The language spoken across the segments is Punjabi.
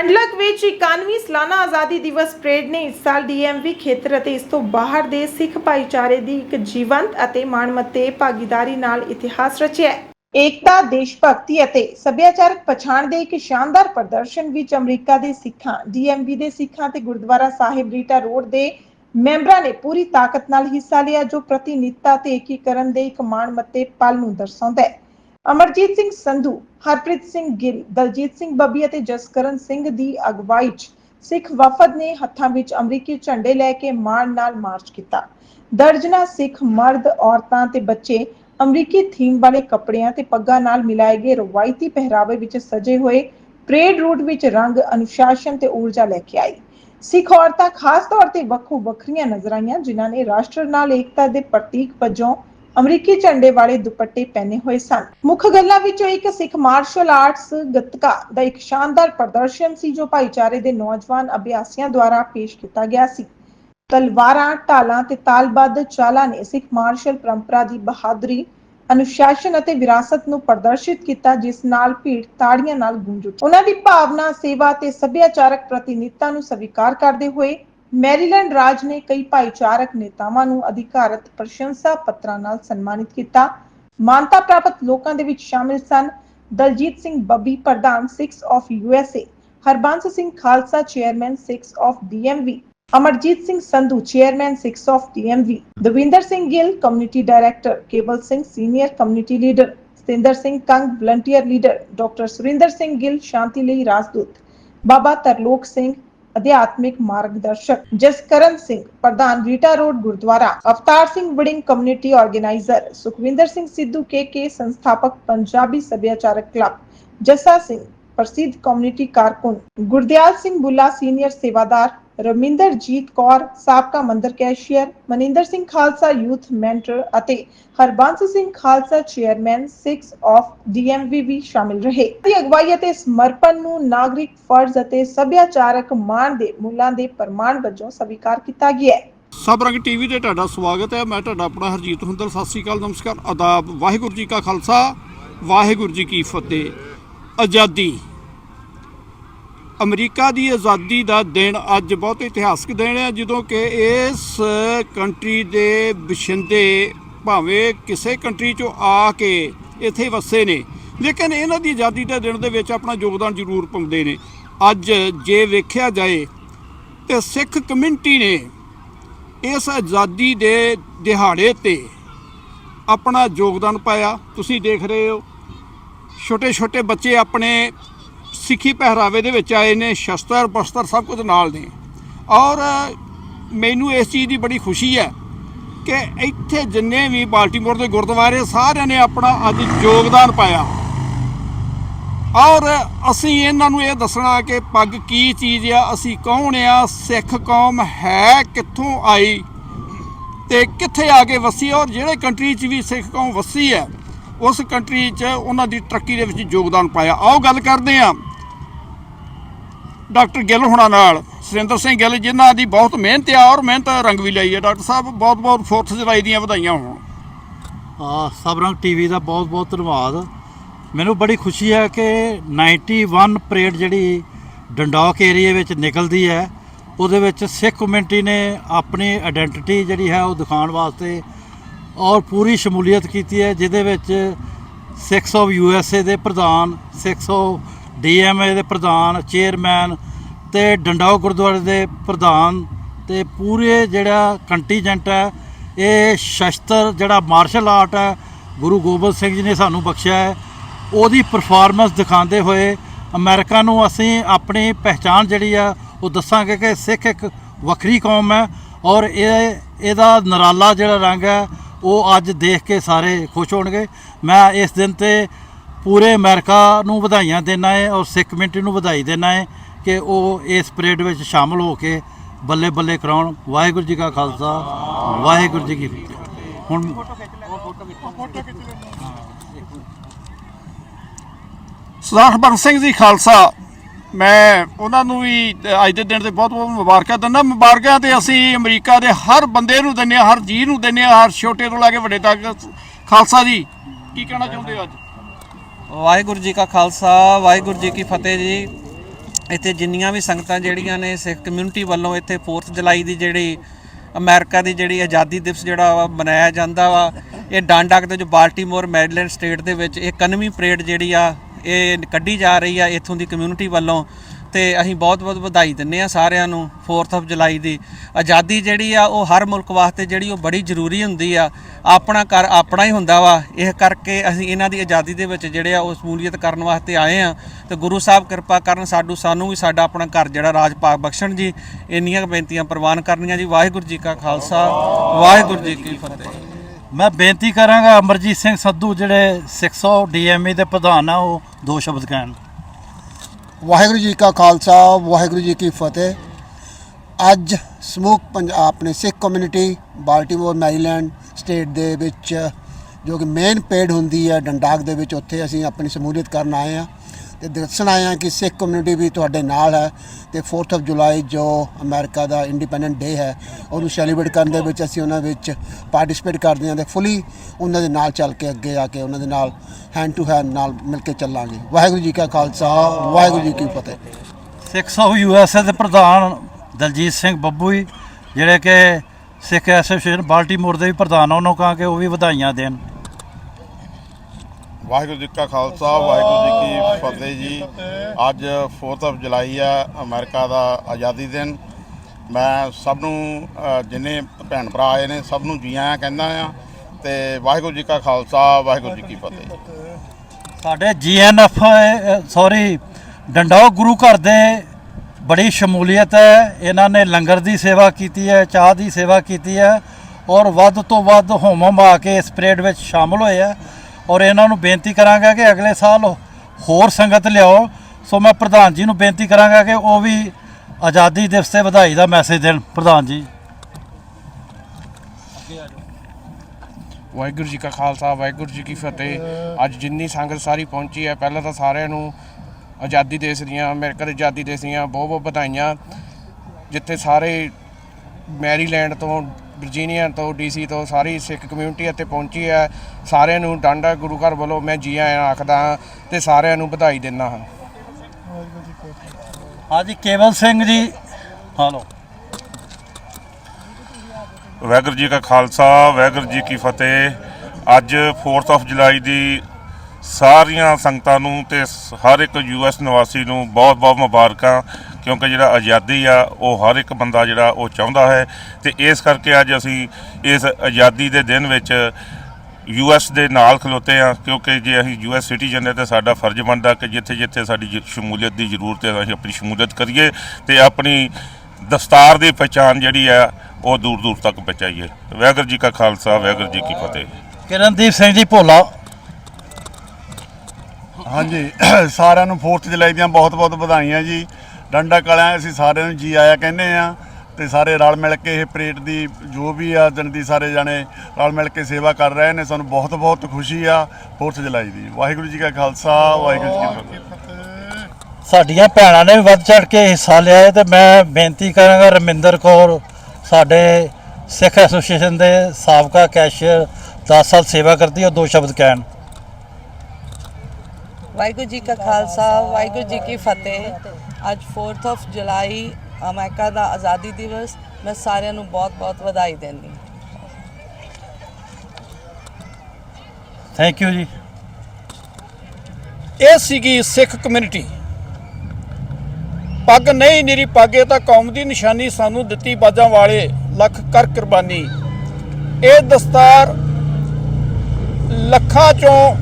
ਟੰਡਲਕ ਵਿੱਚ 91ਵੀਂ ਸਾਲਾਨਾ ਆਜ਼ਾਦੀ ਦਿਵਸ ਪਰੇਡ ਨੇ ਇਸ ਸਾਲ ਡੀਐਮਵੀ ਖੇਤਰ ਅਤੇ ਇਸ ਤੋਂ ਬਾਹਰ ਦੇ ਸਿੱਖ ਭਾਈਚਾਰੇ ਦੀ ਇੱਕ ਜੀਵੰਤ ਅਤੇ ਮਾਣਮੱਤੇ ਭਾਗੀਦਾਰੀ ਨਾਲ ਇਤਿਹਾਸ ਰਚਿਆ ਹੈ। ਏਕਤਾ ਦੇਸ਼ ਭਗਤੀ ਅਤੇ ਸੱਭਿਆਚਾਰਕ ਪਛਾਣ ਦੇ ਇੱਕ ਸ਼ਾਨਦਾਰ ਪ੍ਰਦਰਸ਼ਨ ਵਿੱਚ ਅਮਰੀਕਾ ਦੇ ਸਿੱਖਾਂ, ਡੀਐਮਵੀ ਦੇ ਸਿੱਖਾਂ ਤੇ ਗੁਰਦੁਆਰਾ ਸਾਹਿਬ ਰੀਟਾ ਰੋਡ ਦੇ ਮੈਂਬਰਾਂ ਨੇ ਪੂਰੀ ਤਾਕਤ ਨਾਲ ਹਿੱਸਾ ਲਿਆ ਜੋ ਪ੍ਰਤੀਨਿਧਤਾ ਤੇ ਏਕੀਕਰਨ ਦੇ ਇੱਕ ਮਾਣਮੱਤੇ ਪਲ ਨੂੰ ਦਰਸਾਉਂਦਾ ਹੈ। ਅਮਰਜੀਤ ਸਿੰਘ ਸੰਧੂ, ਹਰਪ੍ਰੀਤ ਸਿੰਘ ਗਿੱਲ, ਦਲਜੀਤ ਸਿੰਘ ਬੱਬੀ ਅਤੇ ਜਸਕਰਨ ਸਿੰਘ ਦੀ ਅਗਵਾਈ 'ਚ ਸਿੱਖ ਵਫਦ ਨੇ ਹੱਥਾਂ ਵਿੱਚ ਅਮਰੀਕੀ ਝੰਡੇ ਲੈ ਕੇ ਮਾਣ ਨਾਲ ਮਾਰਚ ਕੀਤਾ। ਦਰਜਨਾ ਸਿੱਖ ਮਰਦ, ਔਰਤਾਂ ਤੇ ਬੱਚੇ ਅਮਰੀਕੀ ਥੀਮ ਵਾਲੇ ਕੱਪੜਿਆਂ ਤੇ ਪੱਗਾਂ ਨਾਲ ਮਿਲਾਏ ਗਏ ਰਵਾਇਤੀ ਪਹਿਰਾਵੇ ਵਿੱਚ ਸਜੇ ਹੋਏ ਪਰੇਡ ਰੂਟ ਵਿੱਚ ਰੰਗ, ਅਨੁਸ਼ਾਸਨ ਤੇ ਊਰਜਾ ਲੈ ਕੇ ਆਈ ਸਿੱਖ ਔਰਤਾਂ ਖਾਸ ਤੌਰ ਤੇ ਵੱਖੋ ਵੱਖਰੀਆਂ ਨਜ਼ਰ ਆਈਆਂ ਜਿਨ੍ਹਾਂ ਨੇ ਰਾਸ਼ਟਰ ਨਾਲ ਏਕਤਾ ਦੇ ਪ੍ਰਤੀਕ ਵਜੋਂ ਅਮਰੀਕੀ ਝੰਡੇ ਵਾਲੇ ਦੁਪੱਟੇ ਪਹਿਨੇ ਹੋਏ ਸਨ। ਮੁੱਖ ਗੱਲਾਂ ਵਿੱਚੋਂ ਇੱਕ ਸਿੱਖ ਮਾਰਸ਼ਲ ਆਰਟਸ ਗੱਤਕਾ ਦਾ ਇੱਕ ਸ਼ਾਨਦਾਰ ਪ੍ਰਦਰਸ਼ਨ ਸੀ, ਜੋ ਭਾਈਚਾਰੇ ਦੇ ਨੌਜਵਾਨ ਅਭਿਆਸੀਆਂ ਦੁਆਰਾ ਪੇਸ਼ ਕੀਤਾ ਗਿਆ ਸੀ। ਤਲਵਾਰਾਂ ਢਾਲਾਂ ਤੇ ਤਾਲਬੱਧ ਚਾਲਾਂ ਨੇ ਸਿੱਖ ਮਾਰਸ਼ਲ ਪਰੰਪਰਾ ਦੀ ਬਹਾਦਰੀ, ਅਨੁਸ਼ਾਸਨ ਅਤੇ ਵਿਰਾਸਤ ਨੂੰ ਪ੍ਰਦਰਸ਼ਿਤ ਕੀਤਾ, ਜਿਸ ਨਾਲ ਭੀੜ ਤਾੜੀਆਂ ਨਾਲ ਗੂੰਜ ਉੱਠੀ। ਉਹਨਾਂ ਦੀ ਭਾਵਨਾ, ਸੇਵਾ ਤੇ ਸੱਭਿਆਚਾਰਕ ਪ੍ਰਤੀਨਿਧਤਾ ਨੂੰ ਸਵੀਕਾਰ ਕਰਦੇ ਹੋਏ ਮੈਰੀਲੈਂਡ ਰਾਜ ਨੇ ਕਈ ਭਾਈਚਾਰਕ ਨੇਤਾਵਾਂ ਨੂੰ ਅਧਿਕਾਰਤ ਪ੍ਰਸ਼ੰਸਾ ਪੱਤਰਾਂ ਨਾਲ ਸਨਮਾਨਿਤ ਕੀਤਾ। ਮਾਨਤਾ ਪ੍ਰਾਪਤ ਲੋਕਾਂ ਦੇ ਵਿੱਚ ਸ਼ਾਮਿਲ ਸਨ ਦਲਜੀਤ ਸਿੰਘ ਬੱਬੀ, ਪ੍ਰਧਾਨ 6 of USA Harbans Singh Khalsa, chairman 6 of DMV Amarjit Singh Sandhu, chairman 6 of DMV Davinder Singh Gill, community director, Kewal Singh, senior community leader, Satinder Singh Kang, volunteer leader, doctor Surinder Singh Gill, ਸ਼ਾਂਤੀ ਲਈ ਰਾਜਦੂਤ, ਬਾਬਾ ਤਰਲੋਕ ਸਿੰਘ ਅਧਿਆਤਮਿਕ ਮਾਰਗਦਰਸ਼ਕ ਜਸਕਰਨ ਸਿੰਘ, ਪ੍ਰਧਾਨ Rita Road, gurdwara. Avtar Singh Waring community organiser Sukhwinder Singh Sidhu K K ਸੰਸਥਾਪਕ, ਪੰਜਾਬੀ ਸੱਭਿਆਚਾਰਕ ਕਲੱਬ। ਜਸਾ ਸਿੰਘ, ਪ੍ਰਸਿੱਧ ਕਮਿਊਨਿਟੀ ਕਾਰਕੁਨ। ਗੁਰਦਿਆਲ ਸਿੰਘ ਬੁੱਲਾ ਸੀਨੀਅਰ ਸੇਵਾਦਾਰ ਰਮਿੰਦਰਜੀਤ ਕੌਰ, ਸਾਬਕਾ ਮੰਦਰ cashier, Maninder Singh Khalsa youth mentor ਅਤੇ Harbans Singh Khalsa chairman 6 of DMV ਵੀ ਸ਼ਾਮਿਲ ਰਹੇ। ਦੀ ਅਗਵਾਈ ਅਤੇ ਸਮਰਪਣ ਨੂੰ ਨਾਗਰਿਕ ਫਰਜ਼ ਅਤੇ ਸੱਭਿਆਚਾਰਕ ਮਾਣ ਦੇ ਮੁੱਲਾਂ ਦੇ ਪ੍ਰਮਾਣ ਵਜੋਂ ਸਵੀਕਾਰ ਕੀਤਾ ਗਿਆ ਹੈ। ਸਭ ਟੀਵੀ ਤੇ ਤੁਹਾਡਾ ਸਵਾਗਤ ਹੈ। ਮੈਂ ਤੁਹਾਡਾ ਆਪਣਾ ਹਰਜੀਤ ਹੁੰਦਲ। ਸਤਿ ਸ੍ਰੀ ਅਕਾਲ, ਨਮਸਕਾਰ। ਆਦਾਬ ਵਾਹਿਗੁਰੂ ਜੀ ਕਾ ਖਾਲਸਾ, ਵਾਹਿਗੁਰੂ ਜੀ ਕੀ ਫਤਿਹ। ਆਜ਼ਾਦੀ। ਅਮਰੀਕਾ ਦੀ ਆਜ਼ਾਦੀ ਦਾ ਦਿਨ ਅੱਜ ਬਹੁਤ ਇਤਿਹਾਸਕ ਦਿਨ ਹੈ, ਜਦੋਂ ਕਿ ਇਸ ਕੰਟਰੀ ਦੇ ਵਸਿੰਦੇ ਭਾਵੇਂ ਕਿਸੇ ਕੰਟਰੀ ਚੋਂ ਆ ਕੇ ਇੱਥੇ ਵਸੇ ਨੇ, ਲੇਕਿਨ ਇਹਨਾਂ ਦੀ ਆਜ਼ਾਦੀ ਦੇ ਦਿਨ ਦੇ ਵਿੱਚ ਆਪਣਾ ਯੋਗਦਾਨ ਜ਼ਰੂਰ ਪਾਉਂਦੇ ਨੇ। ਅੱਜ ਜੇ ਵੇਖਿਆ ਜਾਏ ਤੇ ਸਿੱਖ ਕਮਿਊਨਿਟੀ ਨੇ ਇਸ ਆਜ਼ਾਦੀ ਦੇ ਦਿਹਾੜੇ ਤੇ ਆਪਣਾ ਯੋਗਦਾਨ ਪਾਇਆ। ਤੁਸੀਂ ਦੇਖ ਰਹੇ ਹੋ ਛੋਟੇ ਛੋਟੇ ਬੱਚੇ ਆਪਣੇ ਸਿੱਖੀ ਪਹਿਰਾਵੇ ਦੇ ਵਿੱਚ ਆਏ ਨੇ, ਸ਼ਸਤਰ, ਬਸਤਰ ਸਭ ਕੁਝ ਨਾਲ ਨੇ। ਔਰ ਮੈਨੂੰ ਇਸ ਚੀਜ਼ ਦੀ ਬੜੀ ਖੁਸ਼ੀ ਹੈ ਕਿ ਇੱਥੇ ਜਿੰਨੇ ਵੀ ਬਾਲਟਿਮੋਰ ਦੇ ਗੁਰਦੁਆਰੇ, ਸਾਰਿਆਂ ਨੇ ਆਪਣਾ ਅੱਜ ਯੋਗਦਾਨ ਪਾਇਆ। ਔਰ ਅਸੀਂ ਇਹਨਾਂ ਨੂੰ ਇਹ ਦੱਸਣਾ ਕਿ ਪੱਗ ਕੀ ਚੀਜ਼ ਆ, ਅਸੀਂ ਕੌਣ ਆ, ਸਿੱਖ ਕੌਮ ਹੈ ਕਿੱਥੋਂ ਆਈ ਤੇ ਕਿੱਥੇ ਆ ਕੇ ਵਸੀ ਔਰ ਜਿਹੜੇ ਕੰਟਰੀ 'ਚ ਵੀ ਸਿੱਖ ਕੌਮ ਵਸੀ ਹੈ ਉਸ ਕੰਟਰੀ 'ਚ ਉਹਨਾਂ ਦੀ ਤਰੱਕੀ ਦੇ ਵਿੱਚ ਯੋਗਦਾਨ ਪਾਇਆ। ਆਓ ਗੱਲ ਕਰਦੇ ਹਾਂ ਡਾਕਟਰ ਗਿੱਲ ਹੁਣਾਂ ਨਾਲ। ਸੁਰਿੰਦਰ ਸਿੰਘ ਗਿੱਲ, ਜਿਨ੍ਹਾਂ ਦੀ ਬਹੁਤ ਮਿਹਨਤ ਆ ਔਰ ਮਿਹਨਤ ਰੰਗ ਵੀ ਲਈ ਹੈ, ਡਾਕਟਰ ਸਾਹਿਬ ਬਹੁਤ ਬਹੁਤ ਫੋਰਥ ਜੁਲਾਈ ਦੀਆਂ ਵਧਾਈਆਂ ਹੋਣ। ਆ ਸਬਰੰਗ ਟੀਵੀ ਦਾ ਬਹੁਤ ਬਹੁਤ ਧੰਨਵਾਦ। ਮੈਨੂੰ ਬੜੀ ਖੁਸ਼ੀ ਹੈ ਕਿ 91 ਪਰੇਡ ਜਿਹੜੀ ਡੰਡੌਕ ਏਰੀਆ ਵਿੱਚ ਨਿਕਲਦੀ ਹੈ, ਉਹਦੇ ਵਿੱਚ ਸਿੱਖ ਕਮਿਊਨਿਟੀ ਨੇ ਆਪਣੀ ਆਇਡੈਂਟੀਟੀ ਜਿਹੜੀ ਹੈ ਉਹ ਦਿਖਾਉਣ ਵਾਸਤੇ ਔਰ ਪੂਰੀ ਸ਼ਮੂਲੀਅਤ ਕੀਤੀ ਹੈ, ਜਿਹਦੇ ਵਿੱਚ 6 ਆਫ ਯੂਐਸਏ ਦੇ ਪ੍ਰਧਾਨ 6 ਆਫ ਡੀਐਮਏ ਦੇ ਪ੍ਰਧਾਨ, ਚੇਅਰਮੈਨ ਤੇ ਡੰਡਾਓ ਗੁਰਦੁਆਰੇ ਦੇ ਪ੍ਰਧਾਨ ਤੇ ਪੂਰੇ ਜਿਹੜਾ ਕੰਟੀਜੈਂਟ ਹੈ, ਇਹ ਸ਼ਸਤਰ ਜਿਹੜਾ ਮਾਰਸ਼ਲ ਆਰਟ ਹੈ, ਗੁਰੂ ਗੋਬਿੰਦ ਸਿੰਘ ਜੀ ਨੇ ਸਾਨੂੰ ਬਖਸ਼ਿਆ ਹੈ। ਉਹਦੀ ਪਰਫਾਰਮੈਂਸ ਦਿਖਾਉਂਦੇ ਹੋਏ ਅਮਰੀਕਾ ਨੂੰ ਅਸੀਂ ਆਪਣੀ ਪਹਿਚਾਣ ਜਿਹੜੀ ਆ, ਉਹ ਦੱਸਾਂਗੇ ਕਿ ਸਿੱਖ ਇੱਕ ਵੱਖਰੀ ਕੌਮ ਹੈ ਔਰ ਇਹ, ਇਹਦਾ ਨਰਾਲਾ ਜਿਹੜਾ ਰੰਗ ਹੈ ਉਹ ਅੱਜ ਦੇਖ ਕੇ ਸਾਰੇ ਖੁਸ਼ ਹੋਣਗੇ। ਮੈਂ ਇਸ ਦਿਨ ਤੇ ਪੂਰੇ ਅਮਰੀਕਾ ਨੂੰ ਵਧਾਈਆਂ ਦੇਣਾ ਹੈ ਔਰ ਸਿੱਖ ਕਮਿਊਨਿਟੀ ਨੂੰ ਵਧਾਈ ਦੇਣਾ ਹੈ ਕਿ ਉਹ ਇਸ ਪਰੇਡ ਵਿੱਚ ਸ਼ਾਮਲ ਹੋ ਕੇ ਬੱਲੇ ਬੱਲੇ ਕਰਾਉਣ। ਵਾਹਿਗੁਰੂ ਜੀ ਕਾ ਖਾਲਸਾ, ਵਾਹਿਗੁਰੂ ਜੀ ਕੀ ਫਤਿਹ। ਹੁਣ ਸਰਦਾਰ ਹਰਬੰਸ ਸਿੰਘ ਜੀ, ਖਾਲਸਾ। ਮੈਂ ਉਹਨਾਂ ਨੂੰ ਵੀ ਅੱਜ ਦੇ ਦਿਨ ਤੇ ਬਹੁਤ ਬਹੁਤ ਮੁਬਾਰਕਾਂ ਦਿੰਦਾ। ਮੁਬਾਰਕਾਂ ਤੇ ਅਸੀਂ ਅਮਰੀਕਾ ਦੇ ਹਰ ਬੰਦੇ ਨੂੰ ਦਿੰਦੇ ਹਾਂ, ਹਰ ਜੀ ਨੂੰ ਦਿੰਦੇ ਹਾਂ, ਹਰ ਛੋਟੇ ਤੋਂ ਲੈ ਕੇ ਵੱਡੇ ਤੱਕ। ਖਾਲਸਾ ਜੀ, ਕੀ ਕਹਿਣਾ ਚਾਹੁੰਦੇ ਹੋ ਅੱਜ? ਵਾਹਿਗੁਰੂ ਜੀ ਕਾ ਖਾਲਸਾ, ਵਾਹਿਗੁਰੂ ਜੀ ਕੀ ਫਤਿਹ ਜੀ। ਇੱਥੇ ਜਿੰਨੀਆਂ ਵੀ ਸੰਗਤਾਂ ਜਿਹੜੀਆਂ ਨੇ ਸਿੱਖ ਕਮਿਊਨਿਟੀ ਵੱਲੋਂ ਇੱਥੇ 4th ਜੁਲਾਈ ਦੀ ਜਿਹੜੀ ਅਮਰੀਕਾ ਦੀ ਜਿਹੜੀ ਆਜ਼ਾਦੀ ਦਿਵਸ ਜਿਹੜਾ ਵਾ ਮਨਾਇਆ ਜਾਂਦਾ ਵਾ, ਇਹ ਡਾਂਡਾਕ ਦੇ ਜੋ ਬਾਲਟੀਮੋਰ ਮੈਰੀਲੈਂਡ ਸਟੇਟ ਦੇ ਵਿੱਚ, ਇਹ 91ਵੀਂ ਪਰੇਡ ਜਿਹੜੀ ਆ ਇਹ ਕੱਢੀ ਜਾ ਰਹੀ ਆ ਇੱਥੋਂ ਦੀ ਕਮਿਊਨਿਟੀ ਵੱਲੋਂ। ਤੇ ਅਸੀਂ ਬਹੁਤ-ਬਹੁਤ ਵਧਾਈ ਦਿੰਨੇ ਆ ਸਾਰਿਆਂ ਨੂੰ 4th ਆਫ ਜੁਲਾਈ ਦੀ। ਆਜ਼ਾਦੀ ਜਿਹੜੀ ਆ, ਉਹ ਹਰ ਮੁਲਕ ਵਾਸਤੇ ਜਿਹੜੀ ਉਹ ਬੜੀ ਜ਼ਰੂਰੀ ਹੁੰਦੀ ਆ। ਆਪਣਾ ਘਰ ਆਪਣਾ ਹੀ ਹੁੰਦਾ ਵਾ। ਇਹ ਕਰਕੇ ਅਸੀਂ ਇਹਨਾਂ ਦੀ ਆਜ਼ਾਦੀ ਦੇ ਵਿੱਚ ਜਿਹੜੇ ਆ, ਉਹ ਸਮੂਲੀਅਤ ਕਰਨ ਵਾਸਤੇ ਆਏ ਆ। ਤੇ ਗੁਰੂ ਸਾਹਿਬ ਕਿਰਪਾ ਕਰਨ ਸਾਡੂ ਸਾਨੂੰ ਵੀ ਸਾਡਾ ਆਪਣਾ ਘਰ ਜਿਹੜਾ ਰਾਜਪਾ ਬਖਸ਼ਣ ਜੀ। ਇੰਨੀਆਂ ਬੇਨਤੀਆਂ ਪ੍ਰਵਾਨ ਕਰਨੀਆਂ ਜੀ। ਵਾਹਿਗੁਰੂ ਜੀ ਕਾ ਖਾਲਸਾ। ਵਾਹਿਗੁਰੂ ਜੀ ਕੀ ਫਤਿਹ। ਮੈਂ ਬੇਨਤੀ ਕਰਾਂਗਾ ਅਮਰਜੀਤ ਸਿੰਘ ਸੱਧੂ, ਜਿਹੜੇ 600 ਡੀਐਮਈ ਦੇ ਪ੍ਰਧਾਨ ਆ, ਉਹ ਦੋ ਸ਼ਬਦ ਕਹਿਣ। ਵਾਹਿਗੁਰੂ ਜੀ ਕਾ ਖਾਲਸਾ, ਵਾਹਿਗੁਰੂ ਜੀ ਕੀ ਫਤਿਹ। ਅੱਜ ਸਮੂਹ ਪੰਜਾਬ ਆਪਣੇ Sikh community, Baltimore, Maryland state ਦੇ ਵਿੱਚ, ਜੋ ਕਿ ਮੇਨ ਪੇਡ ਹੁੰਦੀ ਹੈ ਡੰਡਾਕ ਦੇ ਵਿੱਚ, ਉੱਥੇ ਅਸੀਂ ਆਪਣੀ ਸ਼ਮੂਲੀਅਤ ਕਰਨ ਆਏ ਆ। ਤੇ ਦੱਸਣ ਆਏ ਆ ਕਿ ਸਿੱਖ ਕਮਿਊਨਿਟੀ ਵੀ ਤੁਹਾਡੇ ਨਾਲ ਹੈ ਤੇ 4th ਆਫ ਜੁਲਾਈ ਜੋ ਅਮਰੀਕਾ ਦਾ ਇੰਡੀਪੈਂਡੈਂਟ ਡੇ ਹੈ, ਉਹਨੂੰ ਸੈਲੀਬ੍ਰੇਟ ਕਰਨ ਦੇ ਵਿੱਚ ਅਸੀਂ ਉਹਨਾਂ ਵਿੱਚ ਪਾਰਟਿਸਿਪੇਟ ਕਰਦੇ ਹਾਂ ਤੇ ਫੁੱਲੀ ਉਹਨਾਂ ਦੇ ਨਾਲ ਚੱਲ ਕੇ ਅੱਗੇ ਆ ਕੇ ਉਹਨਾਂ ਦੇ ਨਾਲ ਹੈਂਡ ਟੂ ਹੈਂਡ ਨਾਲ ਮਿਲ ਕੇ ਚੱਲਾਂਗੇ। ਵਾਹਿਗੁਰੂ ਜੀ ਕਾ ਖਾਲਸਾ, ਵਾਹਿਗੁਰੂ ਜੀ ਕੀ ਫਤਿਹ। 600 ਯੂਐਸਏ ਦੇ ਪ੍ਰਧਾਨ ਦਲਜੀਤ ਸਿੰਘ ਬੱਬੂ ਜੀ, ਜਿਹੜੇ ਕਿ ਸਿੱਖ ਐਸੋਸੀਏਸ਼ਨ ਬਾਲਟੀਮੋਰ ਦੇ ਵੀ ਪ੍ਰਧਾਨ ਉਹਨਾਂ ਨੂੰ ਕਹਾਂ ਕਿ ਉਹ ਵੀ ਵਧਾਈਆਂ ਦੇਣ। ਵਾਹਿਗੁਰੂ ਜੀ ਕਾ ਖਾਲਸਾ, ਵਾਹਿਗੁਰੂ ਜੀ ਕੀ ਫਤਿਹ ਜੀ। ਅੱਜ 4th ਆਫ ਜੁਲਾਈ ਆ, ਅਮਰੀਕਾ ਦਾ ਆਜ਼ਾਦੀ ਦਿਨ। ਮੈਂ ਸਭ ਨੂੰ ਜਿੰਨੇ ਭੈਣ ਭਰਾ ਆਏ ਨੇ, ਸਭ ਨੂੰ ਜੀ ਆਇਆਂ ਕਹਿੰਦਾ ਆ। ਤੇ ਵਾਹਿਗੁਰੂ ਜੀ ਕਾ ਖਾਲਸਾ, ਵਾਹਿਗੁਰੂ ਜੀ ਕੀ ਫਤਿਹ। ਸਾਡੇ ਜੀਐਨਐਫ ਸੌਰੀ ਡੰਡਾਓ ਗੁਰੂ ਘਰ ਦੇ ਬੜੀ ਸ਼ਮੂਲੀਅਤ ਹੈ। ਇਹਨਾਂ ਨੇ ਲੰਗਰ ਦੀ ਸੇਵਾ ਕੀਤੀ ਹੈ, ਚਾਹ ਦੀ ਸੇਵਾ ਕੀਤੀ ਹੈ ਔਰ ਵੱਧ ਤੋਂ ਵੱਧ ਹੋਮਮ ਆ ਕੇ ਇਸ ਪਰੇਡ ਵਿੱਚ ਸ਼ਾਮਲ ਹੋਏ ਆ ਔਰ ਇਹਨਾਂ ਨੂੰ ਬੇਨਤੀ ਕਰਾਂਗਾ ਕਿ ਅਗਲੇ ਸਾਲ ਹੋਰ ਸੰਗਤ ਲਿਆਓ। ਸੋ ਮੈਂ ਪ੍ਰਧਾਨ ਜੀ ਨੂੰ ਬੇਨਤੀ ਕਰਾਂਗਾ ਕਿ ਉਹ ਵੀ ਆਜ਼ਾਦੀ ਦਿਵਸ ਤੇ ਵਧਾਈ ਦਾ ਮੈਸੇਜ ਦੇਣ। ਪ੍ਰਧਾਨ ਜੀ। ਵਾਹਿਗੁਰੂ ਜੀ ਕਾ ਖਾਲਸਾ, ਵਾਹਿਗੁਰੂ ਜੀ ਕੀ ਫਤਿਹ। ਅੱਜ ਜਿੰਨੀ ਸੰਗਤ ਸਾਰੀ ਪਹੁੰਚੀ ਹੈ, ਪਹਿਲਾਂ ਤਾਂ ਸਾਰਿਆਂ ਨੂੰ ਆਜ਼ਾਦੀ ਦੇਸ਼ ਦੀਆਂ, ਅਮਰੀਕਾ ਦੇ ਆਜ਼ਾਦੀ ਦੇਸ਼ ਦੀਆਂ ਬਹੁਤ ਬਹੁਤ ਵਧਾਈਆਂ। ਜਿੱਥੇ ਸਾਰੇ ਮੈਰੀਲੈਂਡ ਤੋਂ ਵਰਜੀਨੀਆ ਤੋਂ ਡੀਸੀ ਤੋਂ ਸਾਰੀ ਸਿੱਖ ਕਮਿਊਨਿਟੀ ਇੱਥੇ ਪਹੁੰਚੀ ਹੈ। ਸਾਰਿਆਂ ਨੂੰ ਡਾਂਡਾ ਗੁਰੂ ਘਰ ਵੱਲੋਂ ਮੈਂ ਜੀ ਆਇਆਂ ਆਖਦਾ ਹਾਂ ਤੇ ਸਾਰਿਆਂ ਨੂੰ ਵਧਾਈ ਦਿੰਦਾ ਹਾਂ। ਹਾਂਜੀ ਕੇਵਲ ਸਿੰਘ ਜੀ। ਹਾਲੋ ਵਾਹਿਗੁਰੂ ਜੀ ਕਾ ਖਾਲਸਾ ਵਾਹਿਗੁਰੂ ਜੀ ਕੀ ਫਤਿਹ। ਅੱਜ 4th ਆਫ ਜੁਲਾਈ ਦੀ ਸਾਰੀਆਂ ਸੰਗਤਾਂ ਨੂੰ ਤੇ ਹਰ ਇੱਕ ਯੂਐਸ ਨਿਵਾਸੀ ਨੂੰ ਬਹੁਤ-ਬਹੁਤ ਮੁਬਾਰਕਾਂ। ਕਿਉਂਕਿ ਜਿਹੜਾ ਆਜ਼ਾਦੀ ਆ ਉਹ ਹਰ ਇੱਕ ਬੰਦਾ ਜਿਹੜਾ ਉਹ ਚਾਹੁੰਦਾ ਹੈ ਤੇ ਇਸ ਕਰਕੇ ਅੱਜ ਅਸੀਂ ਇਸ ਆਜ਼ਾਦੀ ਦੇ ਦਿਨ ਵਿੱਚ ਯੂਐਸ ਦੇ ਨਾਲ ਖਲੋਤੇ ਆ ਕਿਉਂਕਿ ਜੇ ਅਸੀਂ ਯੂਐਸ ਸਿਟੀਜ਼ਨ ਨੇ ਤੇ ਸਾਡਾ ਫਰਜ਼ ਬਣਦਾ ਕਿ ਜਿੱਥੇ ਜਿੱਥੇ ਸਾਡੀ ਜ- ਸ਼ਮੂਲੀਅਤ ਦੀ ਜ਼ਰੂਰਤ ਹੈ ਅਸੀਂ ਆਪਣੀ ਸ਼ਮੂਲੀਅਤ ਕਰੀਏ ਤੇ ਆਪਣੀ ਦਸਤਾਰ ਦੀ ਪਛਾਣ ਜਿਹੜੀ ਆ ਉਹ ਦੂਰ ਦੂਰ ਤੱਕ ਪਹੁੰਚਾਈਏ। ਵਾਹਿਗੁਰੂ ਜੀ ਕਾ ਖਾਲਸਾ ਵਾਹਿਗੁਰੂ ਜੀ ਕੀ ਫਤਿਹ। ਕਿਰਨਦੀਪ ਸਿੰਘ ਜੀ ਭੋਲਾ। ਹਾਂਜੀ ਸਾਰਿਆਂ ਨੂੰ 4th ਜੁਲਾਈ ਦੀਆਂ ਬਹੁਤ-ਬਹੁਤ ਵਧਾਈਆਂ ਜੀ। ਡੰਡਾ ਕਲਿਆਂ ਅਸੀਂ ਸਾਰਿਆਂ ਨੂੰ ਜੀ ਆਇਆ ਕਹਿੰਦੇ ਆ ਤੇ ਸਾਰੇ ਰਲ ਮਿਲ ਕੇ ਇਹ ਪਰੇਡ ਦੀ ਜੋ ਵੀ ਆ ਦਿਨ ਦੀ ਸਾਰੇ ਜਾਣੇ ਰਲ ਮਿਲ ਕੇ ਸੇਵਾ ਕਰ ਰਹੇ ਨੇ ਸਾਨੂੰ ਬਹੁਤ-ਬਹੁਤ ਖੁਸ਼ੀ ਆ 4th ਜੁਲਾਈ ਦੀ। ਵਾਹਿਗੁਰੂ ਜੀ ਕਾ ਖਾਲਸਾ ਵਾਹਿਗੁਰੂ ਜੀ ਕੀ ਫਤਿਹ। ਸਾਡੀਆਂ ਭੈਣਾਂ ਨੇ ਵੀ ਵੱਧ ਚੜ ਕੇ ਹਿੱਸਾ ਲਿਆ ਹੈ ਤੇ ਮੈਂ ਬੇਨਤੀ ਕਰਾਂਗਾ ਰਮਿੰਦਰ ਕੌਰ ਸਾਡੇ ਸਿੱਖ ਐਸੋਸੀਏਸ਼ਨ ਦੇ ਸਾਬਕਾ ਕੈਸ਼ੀਅਰ 10 ਸਾਲ ਸੇਵਾ ਕਰਦੀ ਹੈ ਉਹ ਦੋ ਸ਼ਬਦ ਕਹਿਣ। ਵਾਹਿਗੁਰੂ ਜੀ ਕਾ ਖਾਲਸਾ ਵਾਹਿਗੁਰੂ ਜੀ ਕੀ ਫਤਿਹ। ਅੱਜ 4th ਆਫ ਜੁਲਾਈ ਅਮਰੀਕਾ ਦਾ ਆਜ਼ਾਦੀ ਦਿਵਸ, ਮੈਂ ਸਾਰਿਆਂ ਨੂੰ ਬਹੁਤ-ਬਹੁਤ ਵਧਾਈ ਦਿੰਦੀ ਥੈਂਕ ਯੂ ਜੀ। ਇਹ ਸੀਗੀ ਸਿੱਖ ਕਮਿਊਨਿਟੀ ਪੱਗ ਨਹੀਂ, ਨਿਰੀ ਪਾਗੇ ਤਾਂ ਕੌਮ ਦੀ ਨਿਸ਼ਾਨੀ ਸਾਨੂੰ ਦਿੱਤੀ ਬਾਜਾਂ ਵਾਲੇ ਲੱਖ ਕਰ ਕੁਰਬਾਨੀ। ਇਹ ਦਸਤਾਰ ਲੱਖਾਂ ਚੋਂ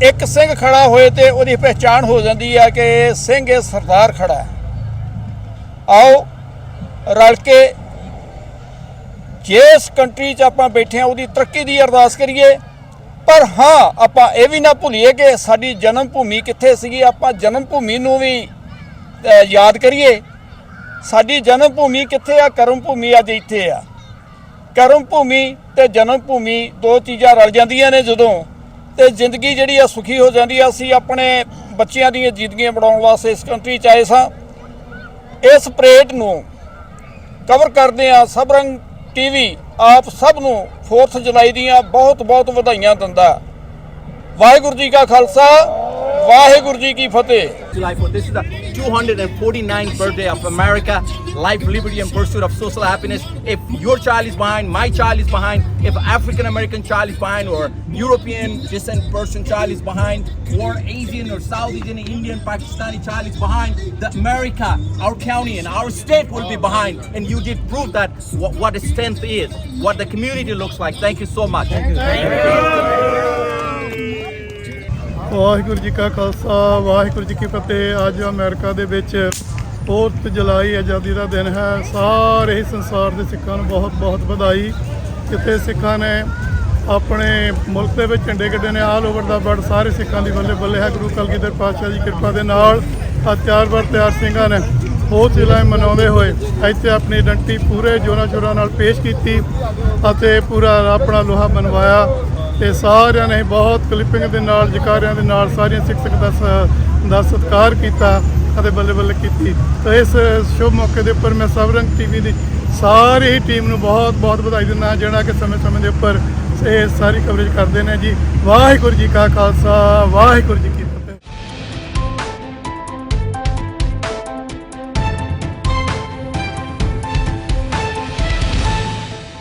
ਇੱਕ ਸਿੰਘ ਖੜਾ ਹੋਏ ਤੇ ਉਹਦੀ ਪਹਿਚਾਣ ਹੋ ਜਾਂਦੀ ਆ ਕਿ ਸਿੰਘ ਇਹ ਸਰਦਾਰ ਖੜਾ ਹੈ। ਆਓ, ਰਲ ਕੇ ਜਿਸ ਕੰਟਰੀ 'ਚ ਆਪਾਂ ਬੈਠੇ ਆ ਉਹਦੀ ਤਰੱਕੀ ਦੀ ਅਰਦਾਸ ਕਰੀਏ। ਪਰ ਹਾਂ, ਆਪਾਂ ਇਹ ਵੀ ਨਾ ਭੁੱਲੀਏ ਕਿ ਸਾਡੀ ਜਨਮ ਭੂਮੀ ਕਿੱਥੇ ਸੀਗੀ। ਆਪਾਂ ਜਨਮ ਭੂਮੀ ਨੂੰ ਵੀ ਯਾਦ ਕਰੀਏ। ਸਾਡੀ ਜਨਮ ਭੂਮੀ ਕਿੱਥੇ ਆ? ਕਰਮ ਭੂਮੀ ਅੱਜ ਇੱਥੇ ਆ। ਕਰਮ ਭੂਮੀ ਤੇ ਜਨਮ ਭੂਮੀ ਦੋ ਚੀਜ਼ਾਂ ਰਲ ਜਾਂਦੀਆਂ ਨੇ ਜਦੋਂ। ਤੇ ਜ਼ਿੰਦਗੀ ਜਿਹੜੀ ਆ ਸੁਖੀ ਹੋ ਜਾਂਦੀ ਆ। ਅਸੀਂ ਆਪਣੇ ਬੱਚਿਆਂ ਦੀਆਂ ਜ਼ਿੰਦਗੀਆਂ ਬਣਾਉਣ ਵਾਸਤੇ ਇਸ ਕੰਟਰੀ ਚ ਆਏ ਸਾਂ। ਇਸ ਪਰੇਡ ਨੂੰ ਕਵਰ ਕਰਦੇ ਆ ਸਬਰੰਗ ਟੀਵੀ ਆਪ ਸਭ ਨੂੰ 4th ਜੁਲਾਈ ਦੀਆਂ ਬਹੁਤ ਬਹੁਤ ਵਧਾਈਆਂ ਦਿੰਦਾ। ਵਾਹਿਗੁਰੂ ਜੀ ਕਾ ਖਾਲਸਾ, ਵਾਹਿਗੁਰੂ ਜੀ ਕੀ ਫਤਿਹ। July 4th. This is the 249th birthday of America, life, liberty, and pursuit of social happiness. If your child is behind, my child is behind, if African American child is behind, or European descent person child is behind, or Asian or South Asian, Indian, Pakistani child is behind, the America, our county, and our state will be behind. And you did prove that what, what strength is, what the community looks like. Thank you so much. Waheguru ji ਕਾ ਖਾਲਸਾ, ਵਾਹਿਗੁਰੂ ਜੀ ਕੀ ਫਤਿਹ। ਅੱਜ ਅਮਰੀਕਾ ਦੇ ਵਿੱਚ 4th ਜੁਲਾਈ ਆਜ਼ਾਦੀ ਦਾ ਦਿਨ ਹੈ। ਸਾਰੇ ਹੀ ਸੰਸਾਰ ਦੇ ਸਿੱਖਾਂ ਨੂੰ ਬਹੁਤ ਬਹੁਤ ਵਧਾਈ। ਜਿੱਥੇ ਸਿੱਖਾਂ ਨੇ ਆਪਣੇ ਮੁਲਕ ਦੇ ਵਿੱਚ ਝੰਡੇ ਗੱਡੇ ਨੇ ਆਲ ਓਵਰ ਦਾ ਵਰਲਡ ਸਾਰੇ ਸਿੱਖਾਂ ਦੀ ਬੱਲੇ ਬੱਲੇ ਹੈ। ਗੁਰੂ ਕਲਗੀਧਰ ਪਾਤਸ਼ਾਹ ਦੀ ਕਿਰਪਾ ਦੇ ਨਾਲ ਆ ਚਾਰ ਤਿਆਰ ਸਿੰਘਾਂ ਨੇ ਉਹ ਜ਼ਿਲ੍ਹਾ ਮਨਾਉਂਦੇ ਹੋਏ ਇੱਥੇ ਆਪਣੀ ਆਇਡੈਂਟੀ ਪੂਰੇ ਜੋਰਾਂ ਸ਼ੋਰਾਂ ਨਾਲ ਪੇਸ਼ ਕੀਤੀ ਅਤੇ ਪੂਰਾ ਆਪਣਾ ਲੋਹਾ ਮਨਵਾਇਆ ਤੇ ਸਾਰਿਆਂ ਨੇ ਬਹੁਤ ਕਲਿੱਪਿੰਗ ਦੇ ਨਾਲ, ਜਕਾਰਿਆਂ ਦੇ ਨਾਲ ਸਾਰੀਆਂ ਸਿੱਖ ਸਿੱਖ ਦਾ ਸ- ਦਾ ਸਤਿਕਾਰ ਕੀਤਾ ਅਤੇ ਬੱਲੇ ਬੱਲੇ ਕੀਤੀ। ਤਾਂ ਇਸ ਸ਼ੁਭ ਮੌਕੇ ਦੇ ਉੱਪਰ ਮੈਂ ਸਵਰੰਗ ਟੀਵੀ ਦੀ ਸਾਰੀ ਟੀਮ ਨੂੰ ਬਹੁਤ ਬਹੁਤ ਵਧਾਈ ਦਿੰਦਾ ਜਿਹੜਾ ਕਿ ਸਮੇਂ ਸਮੇਂ ਦੇ ਉੱਪਰ ਇਹ ਸਾਰੀ ਕਵਰੇਜ ਕਰਦੇ ਨੇ ਜੀ। ਵਾਹਿਗੁਰੂ ਜੀ ਕਾ ਖਾਲਸਾ, ਵਾਹਿਗੁਰੂ ਜੀ